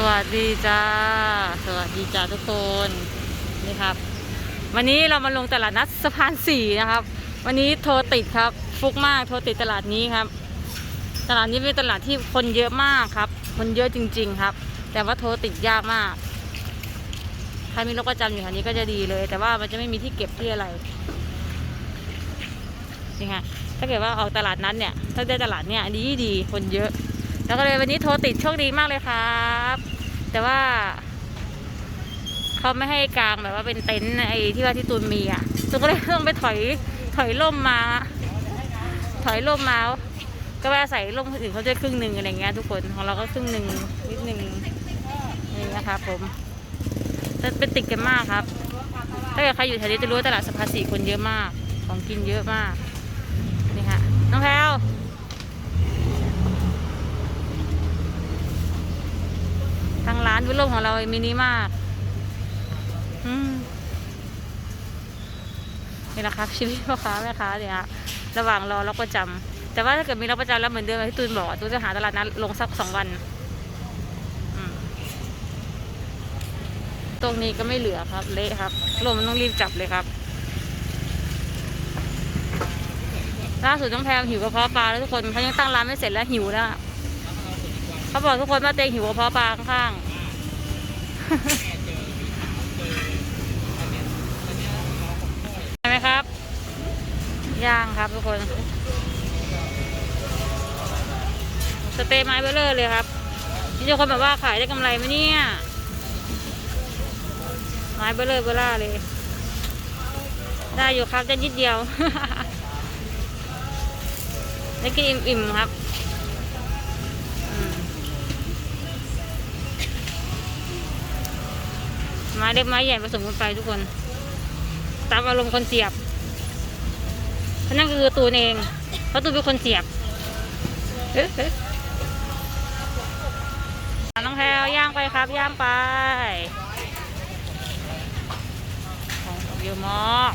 สวัสดีจ้า สวัสดีจ้าทุกคนนี่ครับ วันนี้เรามาลงตลาดนัดสะพานสี่นะครับ วันนี้โทรติดครับ ฟุกมากโทรติดตลาดนี้ครับ ตลาดนี้เป็นตลาดที่คนเยอะมากครับ คนเยอะจริง ๆครับ แต่ว่าโทรติดยากมากใครมีรถประจำอยู่แถวนี้ก็จะดีเลย แต่ว่ามันจะไม่มีที่เก็บที่อะไรนี่ค่ะถ้าเกิดว่าออกตลาดนั้นเนี่ย ถ้าได้ตลาดเนี่ยดีดีคนเยอะ แล้วก็เลยวันนี้โทรติดโชคดีมากเลยครับ แต่ว่าเขาไม่ให้กลางแบบว่าเป็นเต็นท์ไอ้ที่ว่าที่ตูนมีอะตูนก็เลยต้องไปถอยถอยร่มมา ถอยร่มมาก็ว่าใส่ร่มอื่นเขาจะครึ่งหนึ่งอะไรเงี้ยทุกคนของเราก็ครึ่งหนึ่งนิดหนึ่งนี่นะครับผมจะเป็นติดกันมากครับถ้าเกิดใครอยู่แถวนี้จะรู้ว่าตลาดสภาสีคนเยอะมาก ของกินเยอะมากนี่ค่ะน้องแพลวทานวิโรจน์ของเรามินิมากอืมนี่แหละครับชีวิตพ่อค้าแม่ค้าเนี่ยระหว่างรอรับประจำแต่ว่าถ้าเกิดมีรับประจำแล้วเหมือนเดิมที่ตูนบอกอะตูนจะหาตลาดนัดลงสักสองวันอืมตรงนี้ก็ไม่เหลือครับ เละครับลมมันต้องรีบจับเลยครับล่าสุดน้องแพรหิวกระเพาะปลาแล้วทุกคนเขายังตั้งร้านไม่เสร็จแล้วหิวแล้วเขาบอกทุกคนว่าเตงหิวกระเพาะปลาข้างๆ ใช่ไหมครับ ย่างครับทุกคน สเต็กไม้เบลเลอร์เลยครับนี่จะคนแบบว่าขายได้กำไรไหมเนี่ย ไม้เบลเลอร์เบลล่าเลย ได้อยู่ครับได้นิดเดียว ได้กินอิ่มๆครับ ไม้เล็กไม้ใหญ่ผสมกันไปทุกคน ตามอารมณ์คนเสียบเพราะนั่นก็คือตูนเอง เพราะตูนเป็นคนเสียบเอ๊ะเอ๊ะน้องแพลย่างไปครับย่างไปเยอะมาก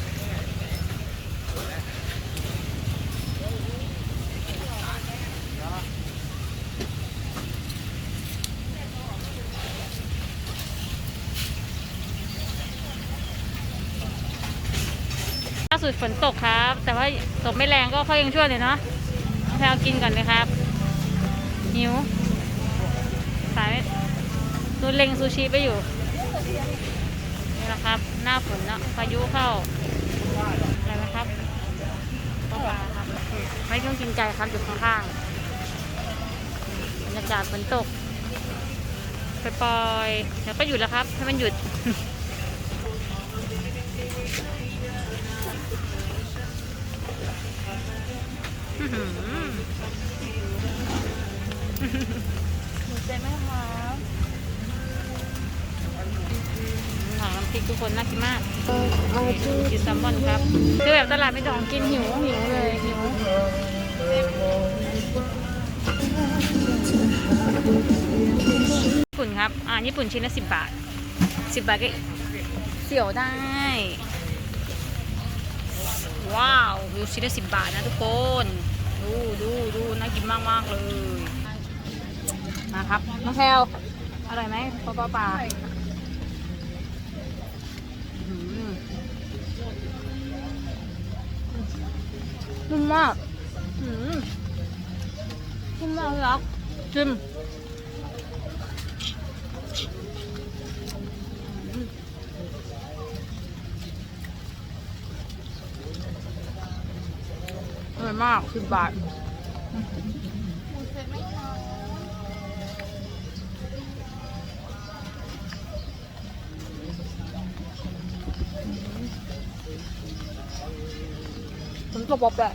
สุดฝนตกครับ แต่ว่าตกไม่แรงก็เขายังช่วยเลยเนาะน้องแพลกินก่อนเลยครับ หิว สายดูเล็งซูชิไปอยู่ นี่แหละครับ หน้าฝนเนาะพายุเข้า อะไรนะครับปลาครับ ไม่ต้องกินไก่ครับอยู่ข้างๆบรรยากาศฝนตกไปปล่อยๆเดี๋ยวก็หยุดแล้วครับ ให้มันหยุด หือหนูใจไหมคะถังน้ำพริกทุกคนน่ากินมากเอาที่กินแซลมอนครับคือแบบตลาดไม่ต้องกินหิวหิวเลยหิวญี่ปุ่นครับ อ่าญี่ปุ่นชิ้นละสิบบาทสิบบาทก็เสี่ยวได้ ว้าวดูชิ้นละสิบบาทนะทุกคน ดูดูดูน่ากินมากมากเลย มาครับ น้องแพลวอร่อยไหมปลาปลาปลาหือนุ่มมากอื้อหือนุ่มมากเลยครับจิ้มอื้ออร่อย มากสิบบาทหนูใจไหมคะผมก็บอกแบบ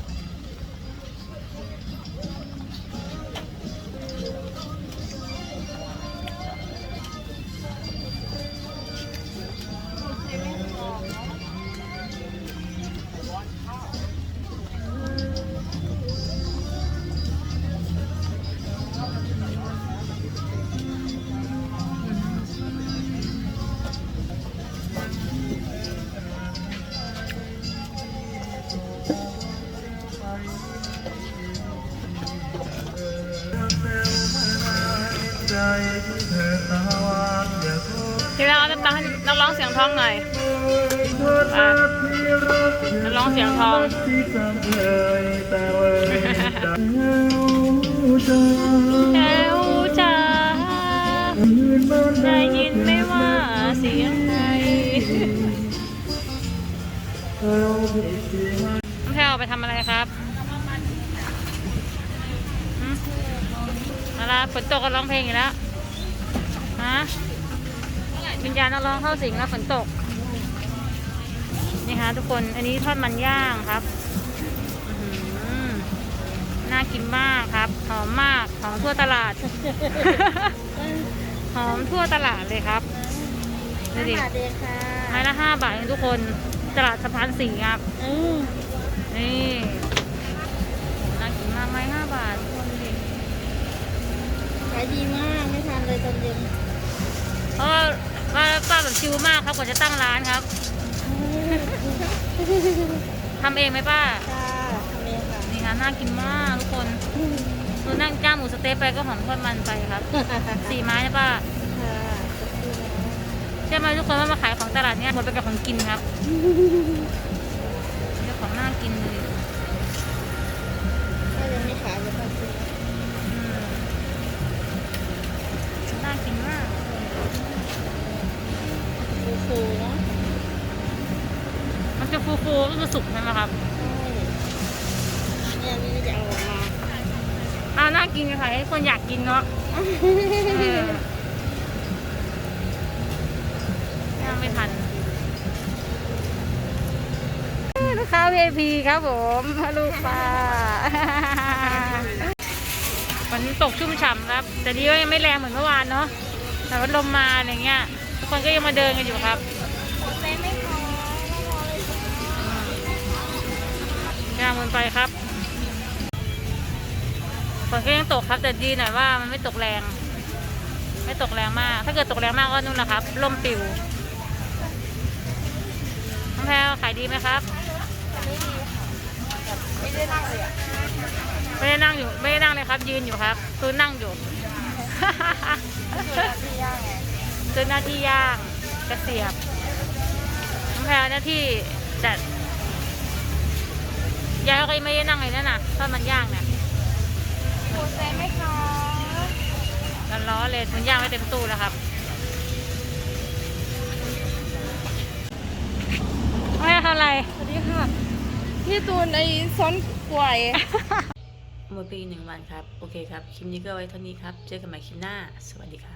ะเต็มตังค์ให้นักร้องเสียงทองหน่อยอะนักร้องเสียงทองแก้วจ๋าได้ยินไหมว่าเสียงใครน้องแพลวไปทำอะไรครับหืมอะไรฝนตกก็ร้องเพลงอีกแล้วฮะ วิญญาณนักร้องเข้าสิงแล้วฝนตก นี่ฮะทุกคนอันนี้ทอดมันย่างครับอื้อหือน่ากินมากครับ หอมมากหอมทั่วตลาด หอมทั่วตลาดเลยครับดูดิบาทเองค่ะไม้ละห้าบาทเองทุกคนตลาดสะพานสีครับอืมนี่โหน่ากินมากไม้ห้าบาททุกคนดูดิขายดีมากไม่ทานเลยตอนเย็นเพราะว่าว่าป้า แบบชิวมากครับกว่าจะตั้งร้านครับ ทำเองไหมป้าค่ะทำเองค่ะ นี่ค่ะน่ากินมากทุกคนดูนั่งจ้างหมูสะเต๊ะไปก็หอมทอดมันไปครับ สี่ไม้นะป้าค่ะใช่ไหมทุกคนว่ามาขายของตลาดเนี้ยหมดไปกับของกินครับเรื่องของน่ากินเลยถ้ายังไม่ขายจะทำซื้ออืมน่ากินมาก ฟูๆเนาะมันจะฟูๆก็คือสุกใช่ไหมครับใช่เนี่ยนี่จะเอาออกมาอ้าวน่ากินค่ะให้คนอยากกินเนาะเออย่างไม่ทันลูกค้า VIP ครับผมลูกป้าฝนตกชุ่มฉ่ำครับ แต่ดีว่ายังไม่แรงเหมือนเมื่อวานเนาะแต่ว่าลมมาอะไรเงี้ยทุ กคนก็ยังมาเดินกันอยู่ครับเต้ไม่พอไม่พอเลยย่างมันไปครับฝนก็ยังตกครับแต่ดีหน่อยว่ามันไม่ตกแรง ไม่ตกแรงมาก ถ้าเกิดตกแรงมากก็นู่นนะครับล่มปิวน้องแพลวขายดีไหมครับไม่ได้นั่งเลยอะไม่ได้นั่งอยู่ไม่ได้นั่งเลยครับ ยืนอยู่ครับตูนนั่งอยู่ ที่ย่างไงตูนหน้าที่ย่างกระเสียบน้องแพลวหน้าที่จัดยายก็ยังไม่ได้นั่งเลยนั่นน่ะถ้ามันย่างเนี่ยหมูเต้ไม่พอร้อนร้อนๆเลยมันย่างไว้เต็มตู้แล้วครับไม่ได้ทำอะไร สวัสดีค่ะ พี่ตูนไอ้ซ้อนกล้วยหมดไปอีกหนึ่งวันครับ โอเคครับ คลิปนี้ก็ไว้เท่านี้ครับ เจอกันใหม่คลิปหน้า สวัสดีครับ